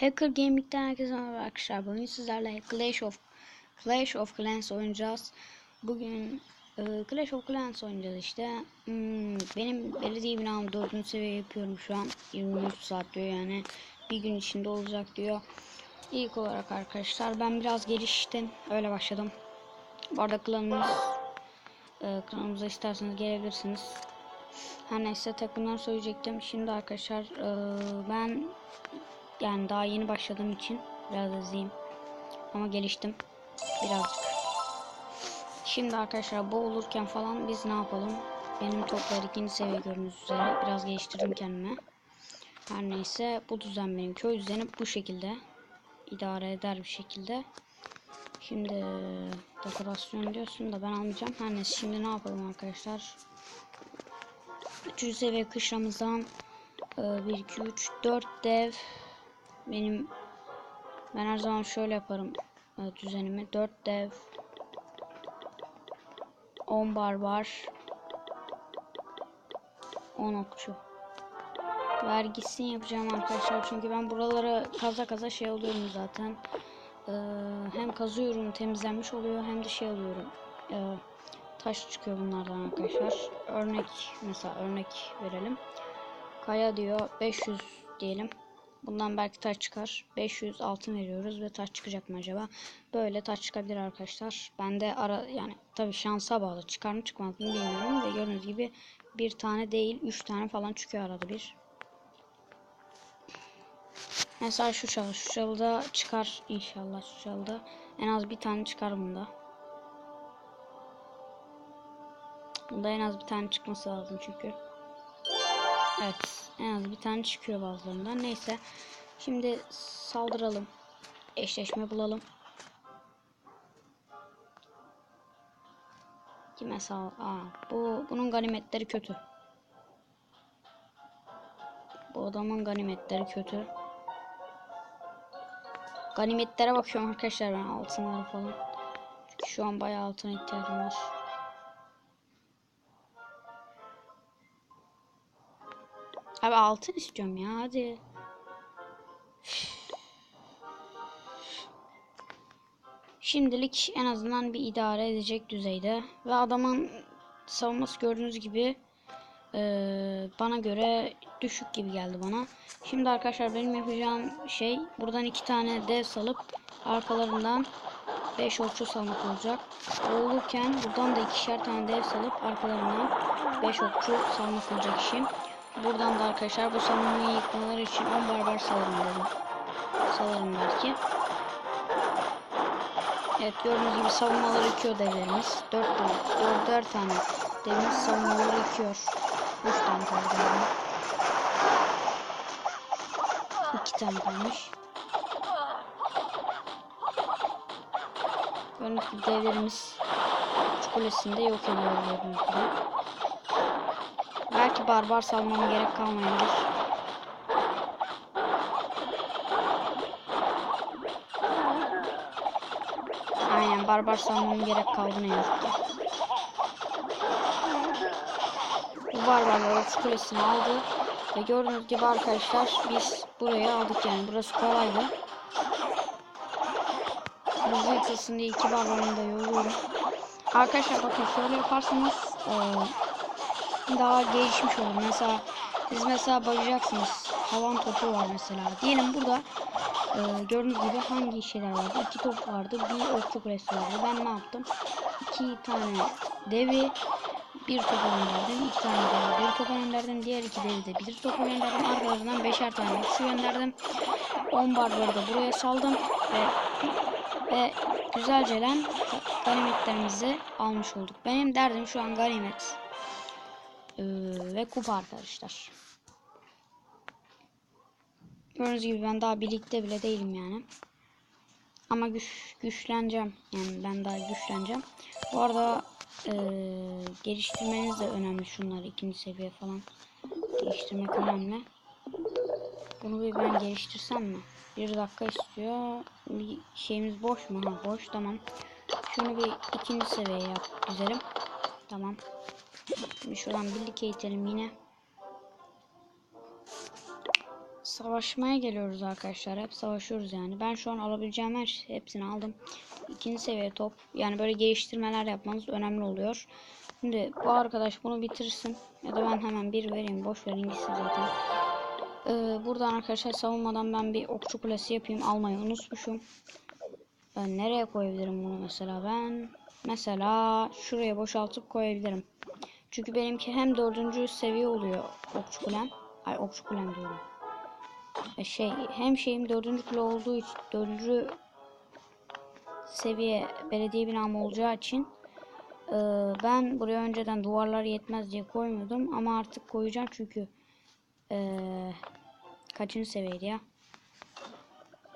Hacker Gaming'den herkese merhaba arkadaşlar. Bugün sizlerle Clash of Clash of Clans oynayacağız. Bugün e, Clash of Clans oynayacağız işte. Hmm, benim belediye binam 4. seviye yapıyorum şu an. 23 saat diyor yani. Bir gün içinde olacak diyor. İlk olarak arkadaşlar ben biraz geliştim. Öyle başladım. Bu arada klanımız e, klanımıza isterseniz gelebilirsiniz. Her neyse tek bunları söyleyecektim. Şimdi arkadaşlar e, ben yani daha yeni başladığım için biraz hızlıyım. Ama geliştim. Birazcık. Şimdi arkadaşlar bu olurken falan biz ne yapalım? Benim toplar ikinci seviye gördüğünüz üzere. Biraz geliştirdim kendime. Her neyse bu düzen benim köy düzeni bu şekilde. idare eder bir şekilde. Şimdi dekorasyon diyorsun da ben almayacağım. Her neyse şimdi ne yapalım arkadaşlar? 3. seviye kışlamızdan 1, 2, 3, 4 dev benim ben her zaman şöyle yaparım e, düzenimi. 4 dev 10 barbar 10 okçu. Vergisini yapacağım arkadaşlar. Çünkü ben buraları kaza kaza şey oluyorum zaten. Ee, hem kazıyorum temizlenmiş oluyor hem de şey alıyorum. Ee, taş çıkıyor bunlardan arkadaşlar. Örnek mesela örnek verelim. Kaya diyor 500 diyelim Bundan belki taş çıkar. 500 altın veriyoruz ve taş çıkacak mı acaba? Böyle taş çıkabilir arkadaşlar. Ben de ara yani tabi şansa bağlı. Çıkar mı çıkmaz mı bilmiyorum. Ve gördüğünüz gibi bir tane değil 3 tane falan çıkıyor arada bir. Mesela şu çalı. Şu çalıda çıkar inşallah şu çalıda. En az bir tane çıkar bunda. Bunda en az bir tane çıkması lazım çünkü. Evet. En az bir tane çıkıyor bazılarından. Neyse. Şimdi saldıralım. Eşleşme bulalım. Kime sal? Aa, bu bunun ganimetleri kötü. Bu adamın ganimetleri kötü. Ganimetlere bakıyorum arkadaşlar ben altınları falan. Çünkü şu an bayağı altına ihtiyacım var. Abi altın istiyorum ya hadi. Şimdilik en azından bir idare edecek düzeyde. Ve adamın savunması gördüğünüz gibi e, bana göre düşük gibi geldi bana. Şimdi arkadaşlar benim yapacağım şey buradan iki tane dev salıp arkalarından 5 okçu salmak olacak. Olurken buradan da ikişer tane dev salıp arkalarından 5 okçu salmak olacak işim. Buradan da arkadaşlar bu savunmayı yıkmaları için 10 barbar salarım dedim. Salarım belki. Evet gördüğünüz gibi savunmaları yıkıyor devlerimiz. 4 tane, 4, 4 tane devimiz savunmaları yıkıyor. 3 tane kaldı galiba. 2 tane kalmış. Gördüğünüz gibi devlerimiz kulesinde yok ediyor gördüğünüz gibi. Belki barbar salmama gerek kalmayabilir. Aynen barbar salmama gerek kaldı ne yazık ki. Bu barbarlar Oks Kulesi'ni aldı. Ve gördüğünüz gibi arkadaşlar biz burayı aldık yani. Burası kolaydı. Hızlı yıkılsın diye iki barbarını da yolluyorum. Arkadaşlar bakın şöyle yaparsanız e, daha gelişmiş olur. Mesela siz mesela bakacaksınız. Havan topu var mesela. Diyelim burada e, gördüğünüz gibi hangi şeyler vardı? İki top vardı. Bir okçu kulesi vardı. Ben ne yaptım? İki tane devi bir topa gönderdim. iki tane devi bir topa gönderdim. Diğer iki devi de bir topa gönderdim. Arkalarından beşer tane okçu gönderdim. 10 barbarı da buraya saldım. Ve, ve güzelcelen ganimetlerimizi almış olduk. Benim derdim şu an ganimet. Ee, ve kupa arkadaşlar. Gördüğünüz gibi ben daha birlikte bile değilim yani. Ama güç, güçleneceğim. Yani ben daha güçleneceğim. Bu arada e, geliştirmeniz de önemli şunları. ikinci seviye falan geliştirmek önemli. Bunu bir ben geliştirsem mi? Bir dakika istiyor. Bir şeyimiz boş mu? Ha boş tamam. Şunu bir ikinci seviye yap güzelim. Tamam. Şimdi şuradan birlik eğitelim yine. savaşmaya geliyoruz arkadaşlar. Hep savaşıyoruz yani. Ben şu an alabileceğim her hepsini aldım. İkinci seviye top. Yani böyle geliştirmeler yapmanız önemli oluyor. Şimdi bu arkadaş bunu bitirsin. Ya da ben hemen bir vereyim. Boş verin gitsin zaten. Ee, buradan arkadaşlar savunmadan ben bir okçu kulesi yapayım. Almayı unutmuşum. Ben nereye koyabilirim bunu mesela ben? Mesela şuraya boşaltıp koyabilirim. Çünkü benimki hem dördüncü seviye oluyor okçu kulem. Ay okçu kulem diyorum. E şey hem şeyim dördüncü kule olduğu için dördüncü seviye belediye binam olacağı için e, ben buraya önceden duvarlar yetmez diye koymuyordum ama artık koyacağım çünkü e, kaçıncı seviyeydi ya?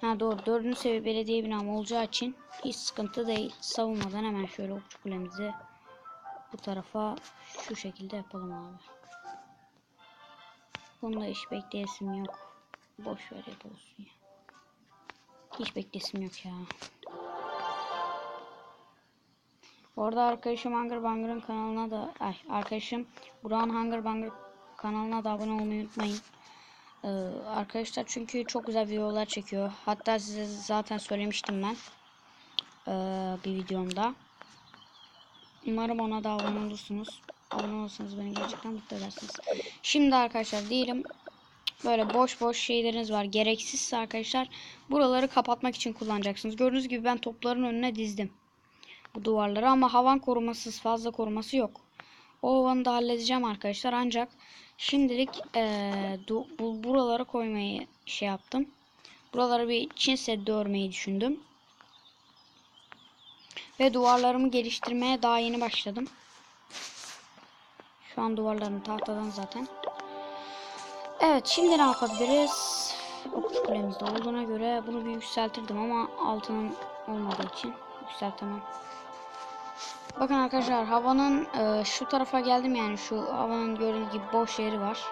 Ha doğru dördüncü seviye belediye binam olacağı için hiç sıkıntı değil. Savunmadan hemen şöyle okçu kulemizi bu tarafa şu şekilde yapalım abi. Bunda hiç bekleyesim yok. Boş ver hep olsun ya. Hiç beklesim yok ya. Orada arkadaşım Hunger Banger'ın kanalına da ay arkadaşım Burak'ın Hunger Banger kanalına da abone olmayı unutmayın. Ee, arkadaşlar çünkü çok güzel videolar çekiyor. Hatta size zaten söylemiştim ben. Ee, bir videomda. Umarım ona da abone olursunuz. Abone olursanız beni gerçekten mutlu edersiniz. Şimdi arkadaşlar diyelim böyle boş boş şeyleriniz var. Gereksizse arkadaşlar buraları kapatmak için kullanacaksınız. Gördüğünüz gibi ben topların önüne dizdim. Bu duvarları ama havan korumasız fazla koruması yok. O havanı da halledeceğim arkadaşlar. Ancak şimdilik eee bu buralara koymayı şey yaptım. Buralara bir Çin seddi örmeyi düşündüm. Ve duvarlarımı geliştirmeye daha yeni başladım. Şu an duvarlarım tahtadan zaten. Evet şimdi ne yapabiliriz? Okçu kulemizde olduğuna göre bunu bir yükseltirdim ama altının olmadığı için yükseltemem. Bakın arkadaşlar havanın e, şu tarafa geldim yani şu havanın gördüğünüz gibi boş yeri var.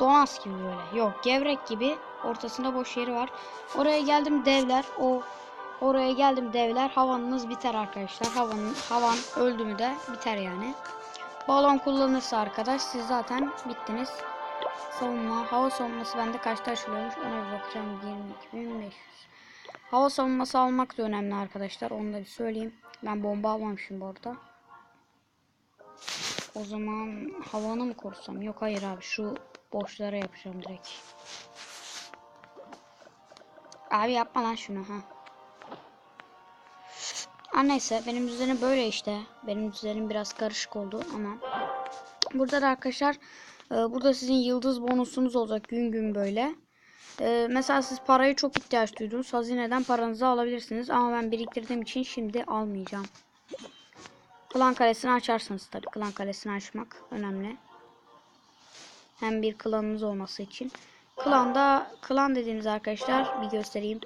Donas gibi böyle. Yok gevrek gibi ortasında boş yeri var. Oraya geldim devler. O oraya geldim devler. Havanınız biter arkadaşlar. Havanın havan öldü mü de biter yani. Balon kullanırsa arkadaş siz zaten bittiniz. Savunma, hava savunması bende kaçta açılıyormuş ona bir bakacağım. 22.500. Hava savunması almak da önemli arkadaşlar. Onu da bir söyleyeyim. Ben bomba almamışım bu arada. O zaman havanı mı korusam? Yok hayır abi şu boşlara yapacağım direkt. Abi yapma lan şunu ha. Ha neyse benim üzerim böyle işte. Benim üzerim biraz karışık oldu ama. Burada da arkadaşlar e, burada sizin yıldız bonusunuz olacak gün gün böyle. E, mesela siz parayı çok ihtiyaç duydunuz. Hazineden paranızı alabilirsiniz. Ama ben biriktirdiğim için şimdi almayacağım. Klan kalesini açarsınız tabii. Klan kalesini açmak önemli. Hem bir klanınız olması için. Klanda klan dediğiniz arkadaşlar bir göstereyim.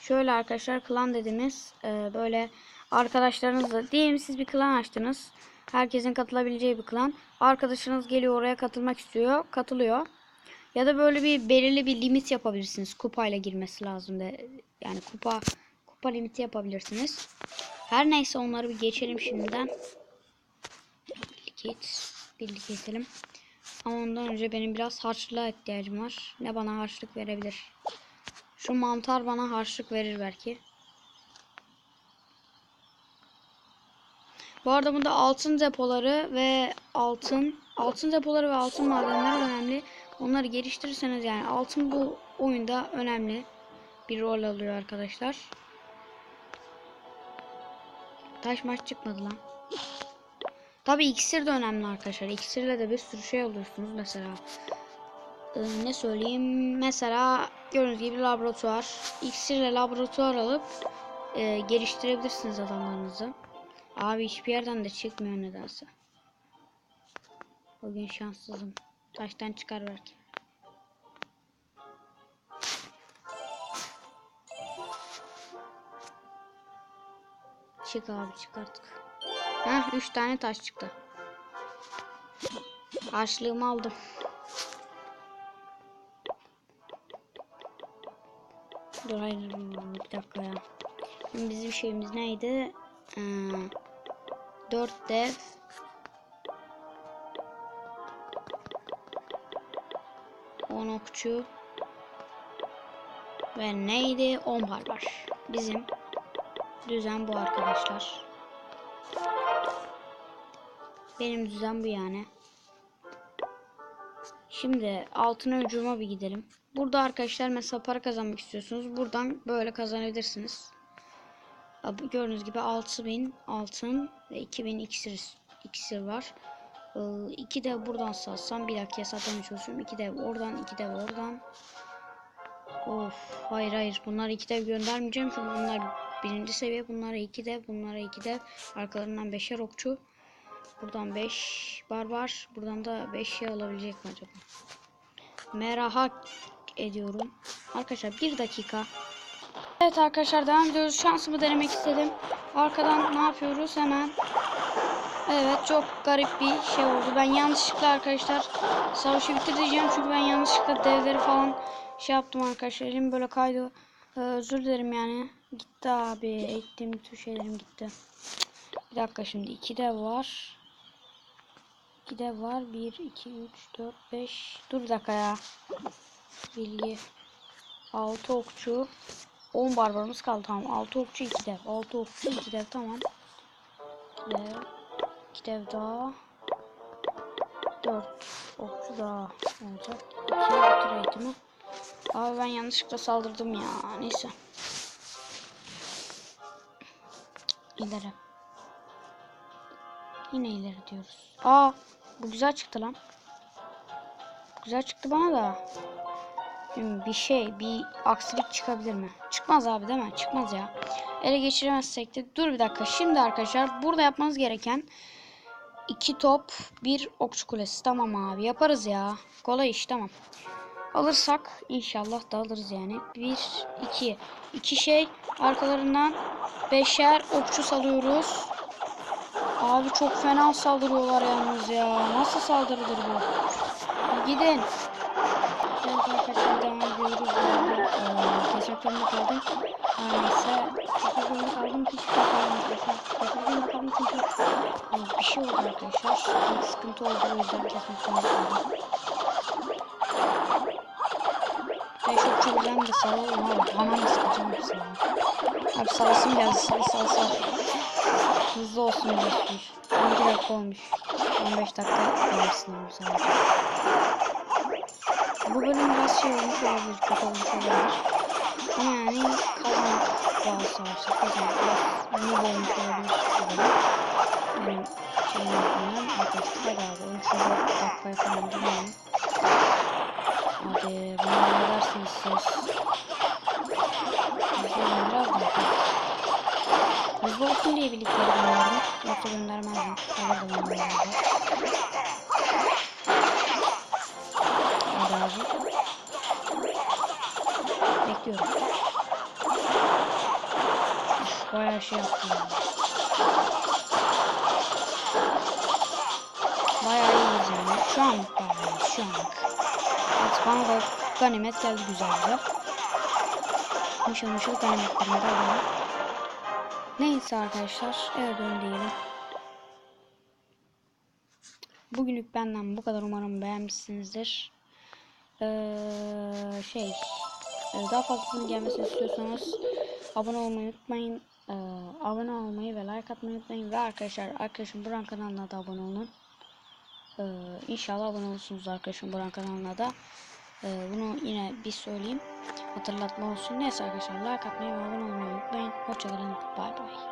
Şöyle arkadaşlar klan dediğimiz e, böyle arkadaşlarınızla diyelim siz bir klan açtınız. Herkesin katılabileceği bir klan. Arkadaşınız geliyor oraya katılmak istiyor. Katılıyor. Ya da böyle bir belirli bir limit yapabilirsiniz. Kupayla girmesi lazım de. Yani kupa kupa limiti yapabilirsiniz. Her neyse onları bir geçelim şimdiden. Birlik. Birlik edelim. Ama ondan önce benim biraz harçlığa ihtiyacım var. Ne bana harçlık verebilir? Şu mantar bana harçlık verir belki. Bu arada bunda altın depoları ve altın altın depoları ve altın madenleri önemli. Onları geliştirirseniz yani altın bu oyunda önemli bir rol alıyor arkadaşlar. Taş maç çıkmadı lan. Tabi iksir de önemli arkadaşlar. İksirle de bir sürü şey alıyorsunuz mesela. Ee, ne söyleyeyim? Mesela gördüğünüz gibi laboratuvar. İksirle laboratuvar alıp e, geliştirebilirsiniz adamlarınızı. Abi hiçbir yerden de çıkmıyor nedense. Bugün şanssızım. Taştan çıkar belki. Çık abi çık artık. Heh 3 tane taş çıktı. Harçlığımı aldım. Dur hayır bir dakika ya. Bizim şeyimiz neydi? Ee, 4 dev 10 okçu Ve neydi? 10 barbar. Bizim düzen bu arkadaşlar. Benim düzen bu yani. Şimdi altın hücuma bir gidelim. Burada arkadaşlar mesela para kazanmak istiyorsunuz. Buradan böyle kazanabilirsiniz. Gördüğünüz gibi 6000 altın ve 2000 iksir, iksir var. Ee, iki de buradan satsam bir dakika hesaplamaya çalışıyorum. İki de oradan, iki de oradan. Of hayır hayır. Bunlar iki dev göndermeyeceğim çünkü bunlar birinci seviye. Bunlara iki dev bunlara iki dev arkalarından beşer okçu. Buradan 5 barbar buradan da 5 şey alabilecek mi acaba? Merak ediyorum. Arkadaşlar bir dakika evet arkadaşlar devam ediyoruz şansımı denemek istedim arkadan ne yapıyoruz hemen Evet çok garip bir şey oldu. Ben yanlışlıkla arkadaşlar savaşı bitir diyeceğim çünkü ben yanlışlıkla devleri falan şey yaptım arkadaşlar. Elim böyle kaydı. Ee, özür dilerim yani. Gitti abi. Ektiğim bütün şeylerim gitti. Bir dakika şimdi. iki dev var. İki dev var. Bir, iki, üç, dört, beş. Dur bir dakika ya. Bilgi. Altı okçu. On barbarımız kaldı tamam. Altı okçu iki dev. Altı okçu iki dev tamam. Dev. İki dev daha. Dört okçu daha olacak. İki bitir eğitimi. Abi ben yanlışlıkla saldırdım ya. Neyse. İleri. Yine ileri diyoruz. Aa, bu güzel çıktı lan. Güzel çıktı bana da. Bir şey, bir aksilik çıkabilir mi? Çıkmaz abi değil mi? Çıkmaz ya. Ele geçiremezsek de. Dur bir dakika. Şimdi arkadaşlar burada yapmanız gereken iki top, bir okçu kulesi. Tamam abi yaparız ya. Kolay iş tamam. Alırsak inşallah da alırız yani. Bir, iki. iki şey arkalarından beşer okçu salıyoruz. Abi çok fena saldırıyorlar yalnız ya. Nasıl saldırıdır bu? Gidin. Kesmek zorunda kaldım. Neyse. Kesmek zorunda kaldım. Hiç şey kalmadı. Kesmek zorunda kaldım çünkü eee, bir şey oldu arkadaşlar. Bir sıkıntı oldu o yüzden kesmek zorunda kaldım. Ben çok çok güzel de salalım abi. Hemen de sıkacağım hepsini. Abi salasım geldi. Sal sal sal. Hızlı olsun diyorsunuz. 12 dakika olmuş. 15 dakika gelirsin abi sadece. Bu bölüm biraz şey olmuş olabilir. Kötü olmuş olabilir. Yani kazanmak bazı kazanmak biraz noob olmuş olabilir. Benim şeyim yüzünden arkadaşlar abi 13. dakikaya falan dinleyin. Hadi bunu dersiniz siz? Hızlı biraz daha. Hızlı olsun diye birlikte gönderdim. Yoksa göndermezdim. Alırdım onu Bayağı şey yaptım. ya. Bayağı iyiyiz yani. Şu anlık bayağı. Şu anlık. Evet bana ganimet geldi güzel güzel. Mışıl mışıl ganimetlerimi de alalım. Neyse arkadaşlar dön diyelim. Bugünlük benden bu kadar umarım beğenmişsinizdir. Ee, şey e, daha fazlasının gelmesini istiyorsanız abone olmayı unutmayın. Ee, abone olmayı ve like atmayı unutmayın. Ve arkadaşlar arkadaşım Buran kanalına da abone olun. Ee, inşallah abone olursunuz arkadaşım Buran kanalına da. Ee, bunu yine bir söyleyeyim. Hatırlatma olsun. Neyse arkadaşlar like atmayı ve abone olmayı unutmayın. Hoşçakalın. Bay bay.